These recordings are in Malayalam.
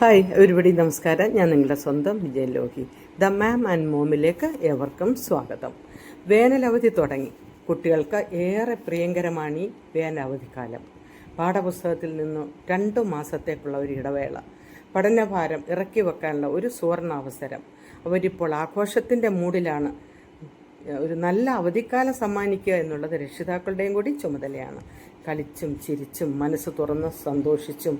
ഹായ് ഒരുപടി നമസ്കാരം. ഞാൻ നിങ്ങളുടെ സ്വന്തം Vijayan Lohi. The mom and മോമിലേക്ക് ഏവർക്കും സ്വാഗതം. വേനലവധി തുടങ്ങി. കുട്ടികൾക്ക് ഏറെ പ്രിയങ്കരമാണ് ഈ വേനലവധിക്കാലം. പാഠപുസ്തകത്തിൽ നിന്നും രണ്ടു മാസത്തേക്കുള്ള ഒരു ഇടവേള. പഠനഭാരം ഇറക്കി വെക്കാനുള്ള ഒരു സുവർണാവസരം. അവരിപ്പോൾ ആഘോഷത്തിന്റെ മൂഡിലാണ് ഒരു നല്ല അവധിക്കാലം സമ്മാനിക്കുക എന്നുള്ളത് രക്ഷിതാക്കളുടെയും കൂടി ചുമതലയാണ്. കളിച്ചും ചിരിച്ചും മനസ്സ് തുറന്ന് സന്തോഷിച്ചും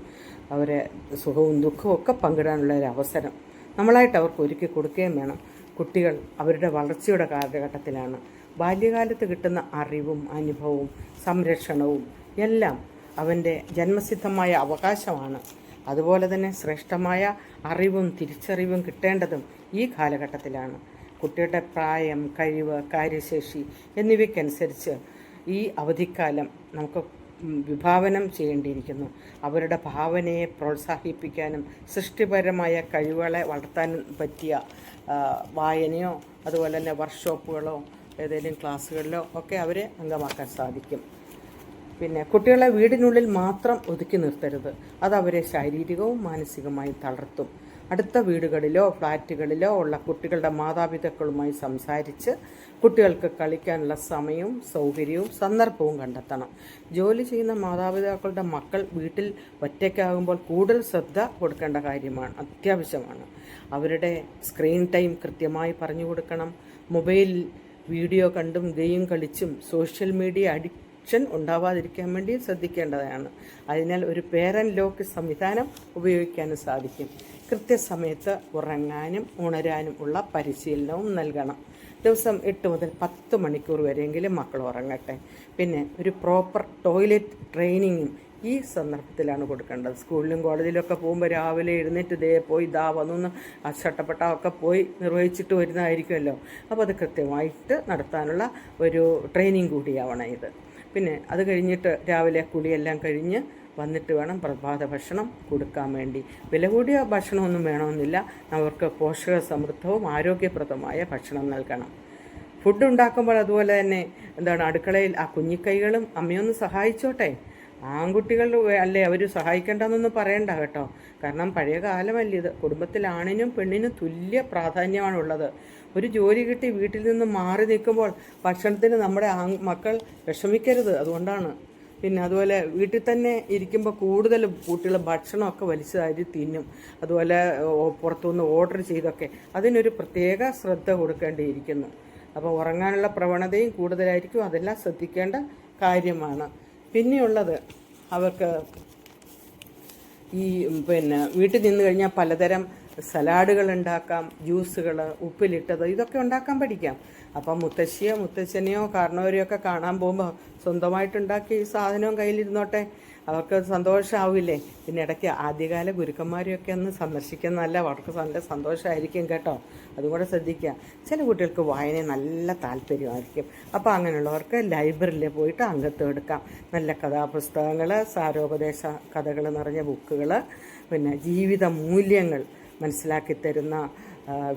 അവരെ സുഖവും ദുഃഖവും ഒക്കെ പങ്കിടാനുള്ള ഒരു അവസരം നമ്മളായിട്ട് അവർക്ക് ഒരുക്കി കൊടുക്കുകയും വേണം. കുട്ടികൾ അവരുടെ വളർച്ചയുടെ കാലഘട്ടത്തിലാണ്. ബാല്യകാലത്ത് കിട്ടുന്ന അറിവും അനുഭവവും സംരക്ഷണവും എല്ലാം അവന്റെ ജന്മസിദ്ധമായ അവകാശമാണ്. അതുപോലെ തന്നെ ശ്രേഷ്ഠമായ അറിവും തിരിച്ചറിവും കിട്ടേണ്ടതും ഈ കാലഘട്ടത്തിലാണ്. കുട്ടിയുടെ പ്രായം കഴിവ് കാര്യശേഷി എന്നിവയ്ക്കനുസരിച്ച് ഈ അവധിക്കാലം നമുക്ക് വിഭാവനം ചെയ്യേണ്ടിയിരിക്കുന്നു. അവരുടെ ഭാവനയെ പ്രോത്സാഹിപ്പിക്കാനും സൃഷ്ടിപരമായ കഴിവുകളെ വളർത്താനും പറ്റിയ വായനയോ അതുപോലെ തന്നെ വർക്ക്ഷോപ്പുകളോ ഏതെങ്കിലും ക്ലാസ്സുകളിലോ ഒക്കെ അവരെ അംഗമാക്കാൻ സാധിക്കും. പിന്നെ കുട്ടികളെ വീടിനുള്ളിൽ മാത്രം ഒതുക്കി നിർത്തരുത്. അത് അവരെ ശാരീരികവും മാനസികമായും തളർത്തും. അടുത്ത വീടുകളിലോ ഫ്ലാറ്റുകളിലോ ഉള്ള കുട്ടികളുടെ മാതാപിതാക്കളുമായി സംസാരിച്ച് കുട്ടികൾക്ക് കളിക്കാനുള്ള സമയവും സൗകര്യവും സന്ദർഭവും കണ്ടെത്തണം. ജോലി ചെയ്യുന്ന മാതാപിതാക്കളുടെ മക്കൾ വീട്ടിൽ ഒറ്റയ്ക്കാകുമ്പോൾ കൂടുതൽ ശ്രദ്ധ കൊടുക്കേണ്ട കാര്യമാണ് അത്യാവശ്യമാണ്. അവരുടെ സ്ക്രീൻ ടൈം കൃത്യമായി പറഞ്ഞു കൊടുക്കണം. മൊബൈൽ വീഡിയോ കണ്ടും ഗെയിം കളിച്ചും സോഷ്യൽ മീഡിയ അഡിക്ഷൻ ഉണ്ടാവാതിരിക്കാൻ വേണ്ടി ശ്രദ്ധിക്കേണ്ടതാണ്. അതിനാൽ ഒരു പേരൻ ലോക്ക് സംവിധാനം ഉപയോഗിക്കാനും സാധിക്കും. കൃത്യസമയത്ത് ഉറങ്ങാനും ഉണരാനും ഉള്ള പരിശീലനവും നൽകണം. ദിവസം എട്ട് മുതൽ പത്ത് മണിക്കൂർ വരെയെങ്കിലും മക്കൾ ഉറങ്ങട്ടെ. പിന്നെ ഒരു പ്രോപ്പർ ടോയ്ലറ്റ് ട്രെയിനിങ്ങും ഈ സന്ദർഭത്തിലാണ് കൊടുക്കേണ്ടത്. സ്കൂളിലും കോളേജിലൊക്കെ പോകുമ്പോൾ രാവിലെ എഴുന്നേറ്റ് ദേ പോയി ദാ വന്നു അച്ചട്ടപ്പെട്ടൊക്കെ പോയി നിർവഹിച്ചിട്ട് വരുന്നതായിരിക്കുമല്ലോ. അപ്പോൾ അത് കൃത്യമായിട്ട് നടത്താനുള്ള ഒരു ട്രെയിനിങ് കൂടിയാവണം ഇത്. പിന്നെ അത് കഴിഞ്ഞിട്ട് രാവിലെ കുളിയെല്ലാം കഴിഞ്ഞ് വന്നിട്ട് വേണം പ്രഭാത ഭക്ഷണം കൊടുക്കാൻ വേണ്ടി. വില കൂടിയ ഭക്ഷണമൊന്നും വേണമെന്നില്ല. അവർക്ക് പോഷക സമൃദ്ധവും ആരോഗ്യപ്രദമായ ഭക്ഷണം നൽകണം. ഫുഡ് ഉണ്ടാക്കുമ്പോൾ അതുപോലെ തന്നെ എന്താണ് അടുക്കളയിൽ ആ കുഞ്ഞിക്കൈകളും അമ്മയൊന്ന് സഹായിച്ചോട്ടെ. ആൺകുട്ടികൾ അല്ലേ അവർ സഹായിക്കേണ്ടെന്നൊന്നും പറയണ്ട കേട്ടോ. കാരണം പഴയ കാലമല്ലേ ഇത്. കുടുംബത്തിൽ ആണിനും പെണ്ണിനും തുല്യ പ്രാധാന്യമാണുള്ളത്. ഒരു ജോലി കിട്ടി വീട്ടിൽ നിന്ന് മാറി നിൽക്കുമ്പോൾ ഭക്ഷണത്തിന് നമ്മുടെ മക്കൾ വിഷമിക്കരുത്. അതുകൊണ്ടാണ് പിന്നെ അതുപോലെ വീട്ടിൽ തന്നെ ഇരിക്കുമ്പോൾ കൂടുതൽ കുട്ടികൾ ഭക്ഷണമൊക്കെ വലിച്ചതായി തിന്നും. അതുപോലെ പുറത്തുനിന്ന് ഓർഡർ ചെയ്തൊക്കെ അതിനൊരു പ്രത്യേക ശ്രദ്ധ കൊടുക്കേണ്ടിയിരിക്കുന്നു. അപ്പോൾ ഉറങ്ങാനുള്ള പ്രവണതയും കൂടുതലായിരിക്കും. അതെല്ലാം ശ്രദ്ധിക്കേണ്ട കാര്യമാണ്. പിന്നെയുള്ളത് അവർക്ക് ഈ പിന്നെ വീട്ടിൽ നിന്ന് കഴിഞ്ഞാൽ പലതരം സലാഡുകൾ ഉണ്ടാക്കാം ജ്യൂസുകൾ ഉപ്പിലിട്ടത് ഇതൊക്കെ ഉണ്ടാക്കാൻ പഠിക്കാം. അപ്പം മുത്തശ്ശിയോ മുത്തച്ഛനെയോ കാരണവരെയോ ഒക്കെ കാണാൻ പോകുമ്പോൾ സ്വന്തമായിട്ടുണ്ടാക്കിയ ഈ സാധനവും കയ്യിലിരുന്നോട്ടെ അവർക്ക് സന്തോഷമാവില്ലേ പിന്നെ ഇടയ്ക്ക് ആദ്യകാല ഗുരുക്കന്മാരെയൊക്കെ ഒന്ന് സന്ദർശിക്കുന്നതല്ല അവർക്ക് നല്ല സന്തോഷമായിരിക്കും കേട്ടോ. അതും കൂടെ ശ്രദ്ധിക്കുക. ചില കുട്ടികൾക്ക് വായന നല്ല താല്പര്യമായിരിക്കും. അപ്പോൾ അങ്ങനെയുള്ളവർക്ക് ലൈബ്രറിയിൽ പോയിട്ട് അംഗത്വം എടുക്കാം. നല്ല കഥാപുസ്തകങ്ങൾ സാരോപദേശ കഥകൾ നിറഞ്ഞ ബുക്കുകൾ പിന്നെ ജീവിത മൂല്യങ്ങൾ. മനസ്സിലാക്കി തരുന്ന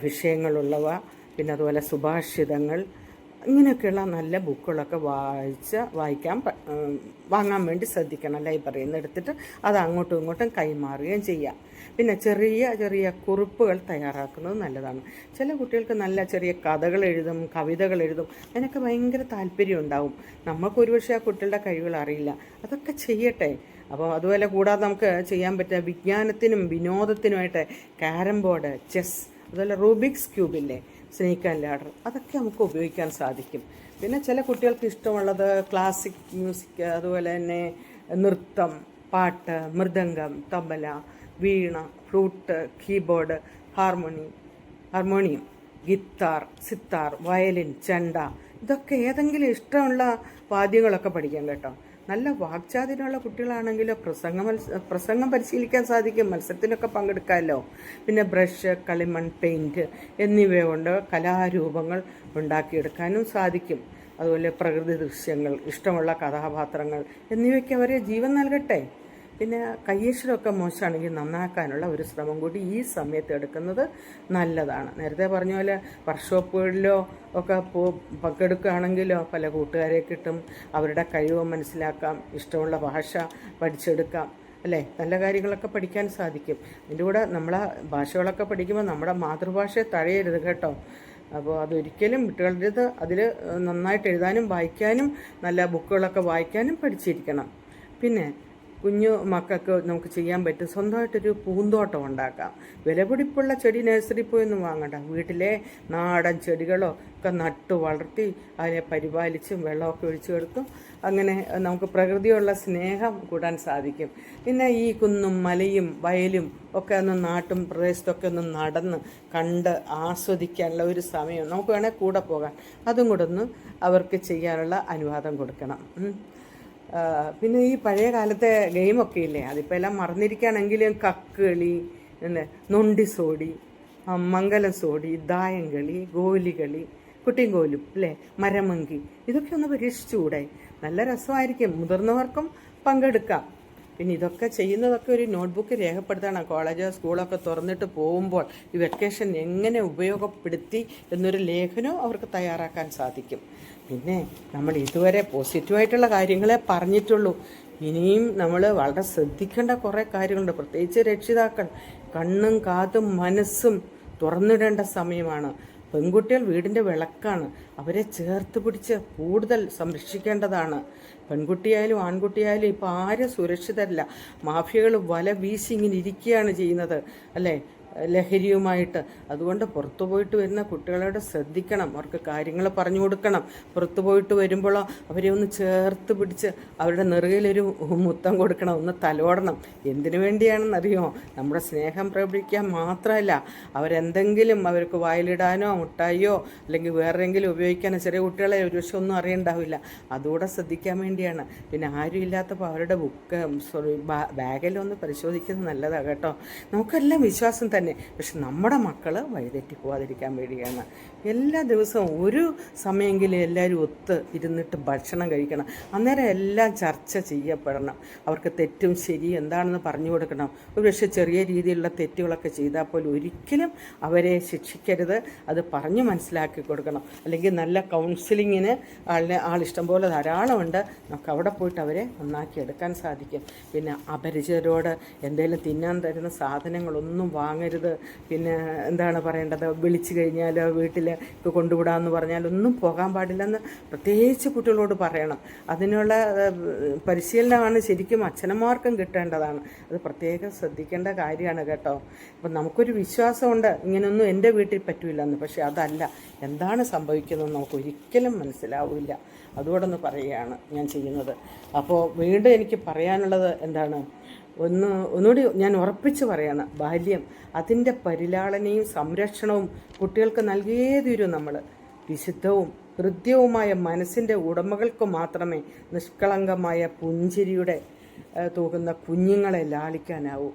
വിഷയങ്ങളുള്ളവ. പിന്നെ അതുപോലെ സുഭാഷിതങ്ങൾ ഇങ്ങനെയൊക്കെയുള്ള നല്ല ബുക്കുകളൊക്കെ വായിച്ച് വായിക്കാൻ വാങ്ങാൻ വേണ്ടി ശ്രദ്ധിക്കണം ലൈബ്രറിയിൽ നിന്ന് എടുത്തിട്ട് അത് അങ്ങോട്ടും ഇങ്ങോട്ടും കൈമാറുകയും ചെയ്യാം. പിന്നെ ചെറിയ ചെറിയ കുറിപ്പുകൾ തയ്യാറാക്കുന്നത് നല്ലതാണ്. ചില കുട്ടികൾക്ക് നല്ല ചെറിയ കഥകൾ എഴുതും കവിതകൾ എഴുതും അതിനൊക്കെ ഭയങ്കര താല്പര്യം ഉണ്ടാവും. നമുക്ക് ഒരുപക്ഷെ ആ കുട്ടികളുടെ കഴിവുകൾ അറിയില്ല. അതൊക്കെ ചെയ്യട്ടെ. അപ്പോൾ അതുപോലെ കൂടാതെ നമുക്ക് ചെയ്യാൻ പറ്റുക വിജ്ഞാനത്തിനും വിനോദത്തിനുമായിട്ട് ക്യാരം ബോർഡ് ചെസ് അതുപോലെ റൂബിക്സ് ക്യൂബില്ലേ സ്നേക്ക് ആൻഡ് ലാഡർ അതൊക്കെ നമുക്ക് ഉപയോഗിക്കാൻ സാധിക്കും. പിന്നെ ചില കുട്ടികൾക്ക് ഇഷ്ടമുള്ളത് ക്ലാസിക് മ്യൂസിക് അതുപോലെ തന്നെ നൃത്തം പാട്ട് mridangam tabla veena flute keyboard harmony harmonium guitar sitar violin ചെണ്ട ഇതൊക്കെ ഏതെങ്കിലും ഇഷ്ടമുള്ള വാദ്യങ്ങളൊക്കെ പഠിക്കാം കേട്ടോ. നല്ല വാക്ചാതിനുള്ള കുട്ടികളാണെങ്കിലോ പ്രസംഗ മത്സ പ്രസംഗം പരിശീലിക്കാൻ സാധിക്കും മത്സരത്തിനൊക്കെ പങ്കെടുക്കാമല്ലോ. പിന്നെ ബ്രഷ് കളിമൺ പെയിന്റ് എന്നിവ കൊണ്ട് കലാരൂപങ്ങൾ ഉണ്ടാക്കിയെടുക്കാനും സാധിക്കും. അതുപോലെ പ്രകൃതി ദൃശ്യങ്ങൾ ഇഷ്ടമുള്ള കഥാപാത്രങ്ങൾ എന്നിവയ്ക്ക് അവരെ ജീവൻ നൽകട്ടെ. പിന്നെ കയ്യക്ഷരമൊക്കെ മോശമാണെങ്കിൽ നന്നാക്കാനുള്ള ഒരു ശ്രമം കൂടി ഈ സമയത്ത് എടുക്കുന്നത് നല്ലതാണ്. നേരത്തെ പറഞ്ഞ പോലെ വർക്ക്ഷോപ്പുകളിലോ ഒക്കെ പോ പങ്കെടുക്കുകയാണെങ്കിലോ പല കൂട്ടുകാരെ കിട്ടും. അവരുടെ കഴിവ് മനസ്സിലാക്കാം. ഇഷ്ടമുള്ള ഭാഷ പഠിച്ചെടുക്കാം. അല്ലേ? നല്ല കാര്യങ്ങളൊക്കെ പഠിക്കാൻ സാധിക്കും. അതിന്റെ കൂടെ നമ്മളെ ഭാഷകളൊക്കെ പഠിക്കുമ്പോൾ നമ്മുടെ മാതൃഭാഷയെ തഴയരുത് കേട്ടോ. അപ്പോൾ അതൊരിക്കലും കുട്ടികളുടേത് അതിൽ നന്നായിട്ട് എഴുതാനും വായിക്കാനും നല്ല ബുക്കുകളൊക്കെ വായിക്കാനും പഠിച്ചിരിക്കണം. പിന്നെ കുഞ്ഞു മക്കൾക്ക് നമുക്ക് ചെയ്യാൻ പറ്റും. സ്വന്തമായിട്ടൊരു പൂന്തോട്ടം ഉണ്ടാക്കാം. വിലപിടിപ്പുള്ള ചെടി നഴ്സറി പോയൊന്നും വാങ്ങണ്ട. വീട്ടിലെ നാടൻ ചെടികളോ ഒക്കെ നട്ടു വളർത്തി അതിനെ പരിപാലിച്ചും വെള്ളമൊക്കെ ഒഴിച്ചു കൊടുത്തും അങ്ങനെ നമുക്ക് പ്രകൃതിയുള്ള സ്നേഹം കൂടാൻ സാധിക്കും. പിന്നെ ഈ കുന്നും മലയും വയലും ഒക്കെ ഒന്ന് നാട്ടും പ്രദേശത്തൊക്കെ ഒന്ന് നടന്ന് കണ്ട് ആസ്വദിക്കാനുള്ള ഒരു സമയം നമുക്ക് വേണേൽ കൂടെ പോകാൻ. അതും കൂടെ ഒന്ന് അവർക്ക് ചെയ്യാനുള്ള അനുവാദം കൊടുക്കണം. പിന്നെ ഈ പഴയ കാലത്തെ ഗെയിമൊക്കെ ഇല്ലേ? അതിപ്പോൾ എല്ലാം മറന്നിരിക്കുകയാണെങ്കിലും കക്കുകളി പിന്നെ നൊണ്ടി സോടി മംഗലം സോടി ദായം കളി ഗോലികളി കുട്ടിയും കോലും അല്ലേ മരമങ്കി. ഇതൊക്കെ ഒന്ന് പരീക്ഷിച്ചുകൂടെ? നല്ല രസമായിരിക്കും. മുതിർന്നവർക്കും പങ്കെടുക്കാം. പിന്നെ ഇതൊക്കെ ചെയ്യുന്നതൊക്കെ ഒരു നോട്ട്ബുക്ക് രേഖപ്പെടുത്തണം. കോളേജോ സ്കൂളൊക്കെ തുറന്നിട്ട് പോകുമ്പോൾ ഈ വെക്കേഷൻ എങ്ങനെ ഉപയോഗപ്പെടുത്തി എന്നൊരു ലേഖനവും അവർക്ക് തയ്യാറാക്കാൻ സാധിക്കും. പിന്നെ നമ്മൾ ഇതുവരെ പോസിറ്റീവായിട്ടുള്ള കാര്യങ്ങളെ പറഞ്ഞിട്ടുള്ളൂ. ഇനിയും നമ്മൾ വളരെ ശ്രദ്ധിക്കേണ്ട കുറേ കാര്യങ്ങളുണ്ട്. പ്രത്യേകിച്ച് രക്ഷിതാക്കൾ. കണ്ണും കാതും മനസ്സും തുറന്നിടേണ്ട സമയമാണ്. പെൺകുട്ടികൾ വീടിന്റെ വിളക്കാണ്. അവരെ ചേർത്ത് പിടിച്ച് കൂടുതൽ സംരക്ഷിക്കേണ്ടതാണ്. പെൺകുട്ടിയായാലും ആൺകുട്ടിയായാലും ഇപ്പോൾ ആരും സുരക്ഷിതരല്ല. മാഫിയകൾ വല വീശി ഇങ്ങനെ ഇരിക്കുകയാണ് ചെയ്യുന്നത്. അല്ലേ? ലഹരിയുമായിട്ട്. അതുകൊണ്ട് പുറത്തു പോയിട്ട് വരുന്ന കുട്ടികളോട് ശ്രദ്ധിക്കണം. അവർക്ക് കാര്യങ്ങൾ പറഞ്ഞു കൊടുക്കണം. പുറത്തു പോയിട്ട് വരുമ്പോഴോ അവരെ ഒന്ന് ചേർത്ത് പിടിച്ച് അവരുടെ നെറുകയിലൊരു മുത്തം കൊടുക്കണം. ഒന്ന് തലോടണം. എന്തിനു വേണ്ടിയാണെന്നറിയോ? നമ്മുടെ സ്നേഹം പ്രകടിപ്പിക്കാൻ മാത്രമല്ല. അവരെന്തെങ്കിലും അവർക്ക് വായിലിടാനോ മുട്ടായോ അല്ലെങ്കിൽ വേറെങ്കിലും ഉപയോഗിക്കാനോ ചെറിയ കുട്ടികളെ ഒരു പക്ഷെ ഒന്നും അറിയണ്ടാവില്ല. അതുകൂടെ ശ്രദ്ധിക്കാൻ വേണ്ടിയാണ്. പിന്നെ ആരും ഇല്ലാത്തപ്പോൾ അവരുടെ ബുക്ക് സോറി ബാഗെല്ലാം ഒന്ന് പരിശോധിക്കുന്നത് നല്ലതാണ് കേട്ടോ. നമുക്കെല്ലാം വിശ്വാസം തന്നെ. പക്ഷെ നമ്മുടെ മക്കൾ വഴിതെറ്റി പോകാതിരിക്കാൻ വേണ്ടിയാണ്. എല്ലാ ദിവസവും ഒരു സമയമെങ്കിലും എല്ലാവരും ഒത്ത് ഇരുന്നിട്ട് ഭക്ഷണം കഴിക്കണം. അന്നേരം എല്ലാം ചർച്ച ചെയ്യപ്പെടണം. അവർക്ക് തെറ്റും ശരിയും എന്താണെന്ന് പറഞ്ഞു കൊടുക്കണം. ഒരു പക്ഷേ ചെറിയ രീതിയിലുള്ള തെറ്റുകളൊക്കെ ചെയ്താൽ പോലും ഒരിക്കലും അവരെ ശിക്ഷിക്കരുത്. അത് പറഞ്ഞു മനസ്സിലാക്കി കൊടുക്കണം. അല്ലെങ്കിൽ നല്ല കൗൺസിലിങ്ങിന് ആളിനെ ആളിഷ്ടം പോലെ ധാരാളമുണ്ട്. നമുക്ക് അവിടെ പോയിട്ട് അവരെ നന്നാക്കി എടുക്കാൻ സാധിക്കും. പിന്നെ അപരിചിതരോട് എന്തെങ്കിലും തിന്നാൻ തരുന്ന സാധനങ്ങളൊന്നും വാങ്ങരുത്. പിന്നെ എന്താണ് പറയേണ്ടത്? വിളിച്ചു കഴിഞ്ഞാൽ വീട്ടിൽ കൊണ്ടുവിടാമെന്ന് പറഞ്ഞാൽ ഒന്നും പോകാൻ പാടില്ലെന്ന് പ്രത്യേകിച്ച് കുട്ടികളോട് പറയണം. അതിനുള്ള പരിശീലനമാണ് ശരിക്കും അച്ഛനമാർക്കും കിട്ടേണ്ടതാണ്. അത് പ്രത്യേകം ശ്രദ്ധിക്കേണ്ട കാര്യമാണ് കേട്ടോ. അപ്പം നമുക്കൊരു വിശ്വാസമുണ്ട്. ഇങ്ങനെയൊന്നും എന്റെ വീട്ടിൽ പറ്റൂല എന്ന് പക്ഷേ അതല്ല എന്താണ് സംഭവിക്കുന്നത് നമുക്ക് ഒരിക്കലും മനസ്സിലാവില്ല. അതുകൊണ്ടൊന്ന് പറയുകയാണ് ഞാൻ ചെയ്യുന്നത്. അപ്പോൾ വീണ്ടും എനിക്ക് പറയാനുള്ളത് എന്താണ്? ഒന്ന് ഒന്നുകൂടി ഞാൻ ഉറപ്പിച്ച് പറയാണ് ബാല്യം അതിന്റെ പരിലാളനയും സംരക്ഷണവും കുട്ടികൾക്ക് നൽകിയേ തീരൂ നമ്മൾ വിശുദ്ധവും ഹൃദ്യവുമായ മനസ്സിന്റെ ഉടമകൾക്ക് മാത്രമേ നിഷ്കളങ്കമായ പുഞ്ചിരിയുടെ തൂകുന്ന കുഞ്ഞുങ്ങളെ ലാളിക്കാനാവൂ.